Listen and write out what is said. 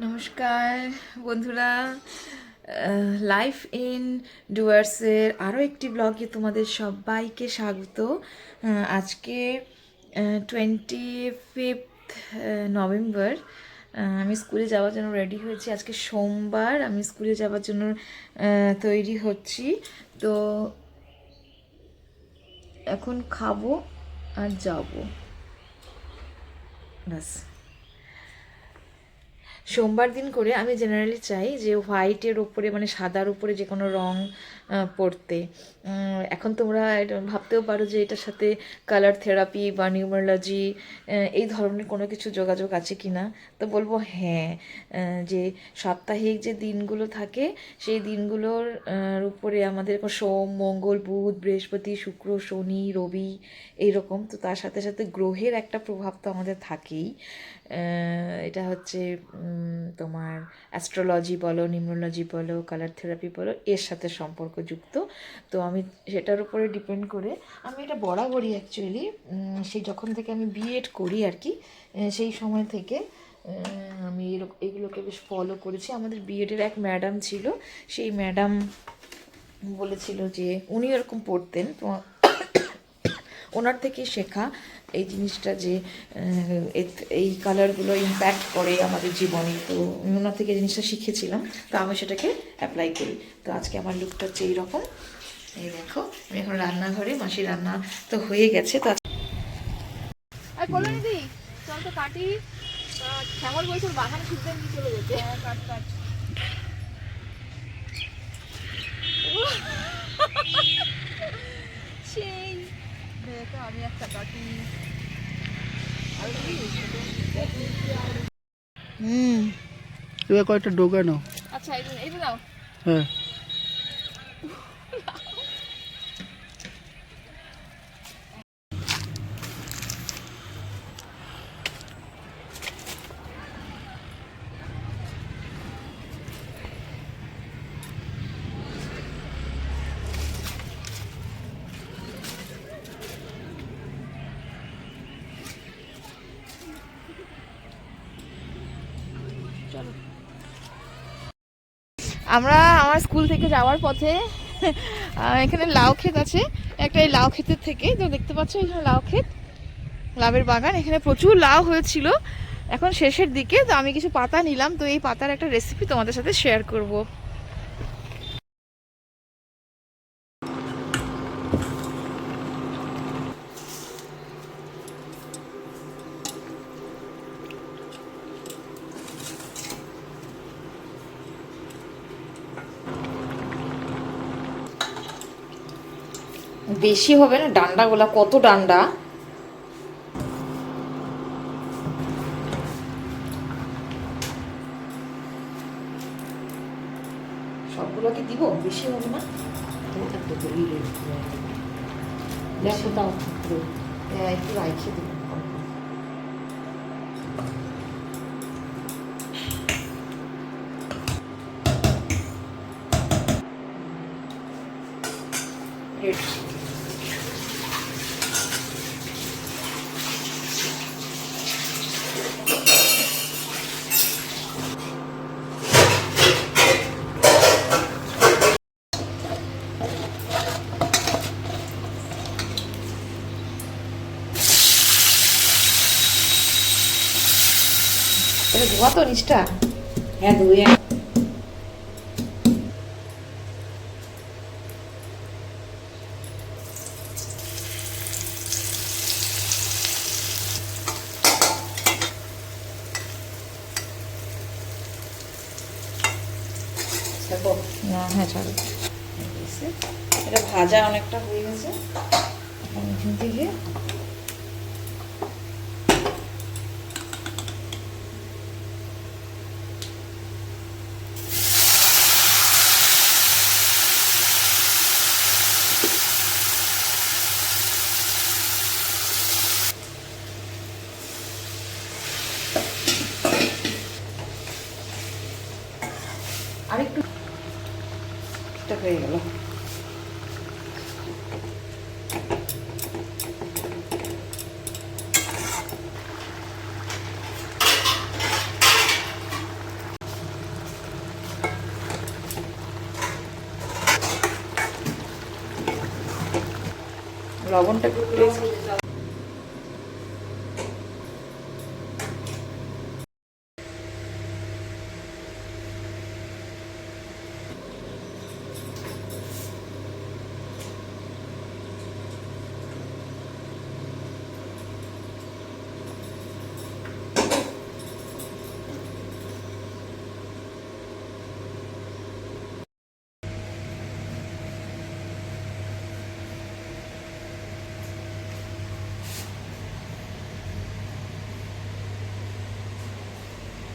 নমস্কার, বন্ধুরা। Life in ডুয়ার্সের আরও একটি ব্লগে তোমাদের সবাইকে স্বাগত। আজকে টোয়েন্টি ফিফথ নভেম্বর আমি স্কুলে যাওয়ার জন্য রেডি হয়েছি। আজকে সোমবার, আমি স্কুলে যাওয়ার জন্য তৈরি হচ্ছি। তো এখন খাব আর যাব। ব্যাস। সোমবার দিন করে আমি জেনারেলি চাই যে হোয়াইটের ওপরে মানে সাদার উপরে যে কোনো রং পড়তে। এখন তোমরা ভাবতেও পারো যে এটার সাথে কালার থেরাপি বা নিউমারোলজি এই ধরনের কোনো কিছু যোগাযোগ আছে কি না তো বলব হ্যাঁ যে সাপ্তাহিক যে দিনগুলো থাকে, সেই দিনগুলোর উপরে আমাদের সোম, মঙ্গল, বুধ, বৃহস্পতি, শুক্র, শনি, রবি এইরকম। তো তার সাথে সাথে গ্রহের একটা প্রভাব তো আমাদের থাকেই। এটা হচ্ছে তোমার অ্যাস্ট্রোলজি বলো নিউমোলজি বলো কালার থেরাপি বলো, এর সাথে সম্পর্কযুক্ত তো আমি সেটার উপরে ডিপেন্ড করে আমি এটা বরাবরই অ্যাকচুয়ালি সেই যখন থেকে আমি বিএড করি আর কি সেই সময় থেকে আমি এগুলোকে বেশ ফলো করেছি। আমাদের বিএডের এক ম্যাডাম ছিল, সেই ম্যাডাম বলেছিল যে উনি এরকম পড়তেন তো ওনার থেকে শেখা এই জিনিসটা যে এই কালারগুলো ইম্প্যাক্ট করে আমাদের জীবনে। তো আমি ওনার থেকে এই জিনিসটা শিখেছিলাম তো আমি সেটাকে অ্যাপ্লাই করি। তো আজকে আমার লুকটা হচ্ছে এইরকম। এই দেখো আমি এখন রান্নাঘরে মাসি রান্না তো হয়ে গেছে তো আর বলো দিদি চল তো কাটি। শ্যামল বলছে ওর বাগান খুঁজতে নিয়ে চলে যেতে হ্যাঁ কাট কাট সেই দেখো আমি একটা কাটি আর কি হুম। এবার কয়েকটা ডোকানো আচ্ছা এই এই দাও হ্যাঁ। আমরা আমার স্কুল থেকে যাওয়ার পথে এখানে লাউ ক্ষেত আছে। একটা এই লাউ ক্ষেতের থেকে, তো দেখতে পাচ্ছ এখানে লাউ ক্ষেত লাভের বাগান। এখানে প্রচুর লাউ হয়েছিল এখন শেষের দিকে, তো আমি কিছু পাতা নিলাম। তো এই পাতার একটা রেসিপি তোমাদের সাথে শেয়ার করব। বেশি হবে না ডান্ডাগুলা কত ডান্ডা? সবগুলো কি দিব? বেশি হবে না? দেখো দাও হ্যাঁ একটু রাইখে দিব। এটা ধোয়া তো নিচটা হ্যাঁ ধুয়ে না হ্যাঁ ছাড়ো এটা ভাজা অনেকটা হয়ে গেছে। এখন এখান অনেকটা হয়ে গেল। লবণটা একটু টেস্ট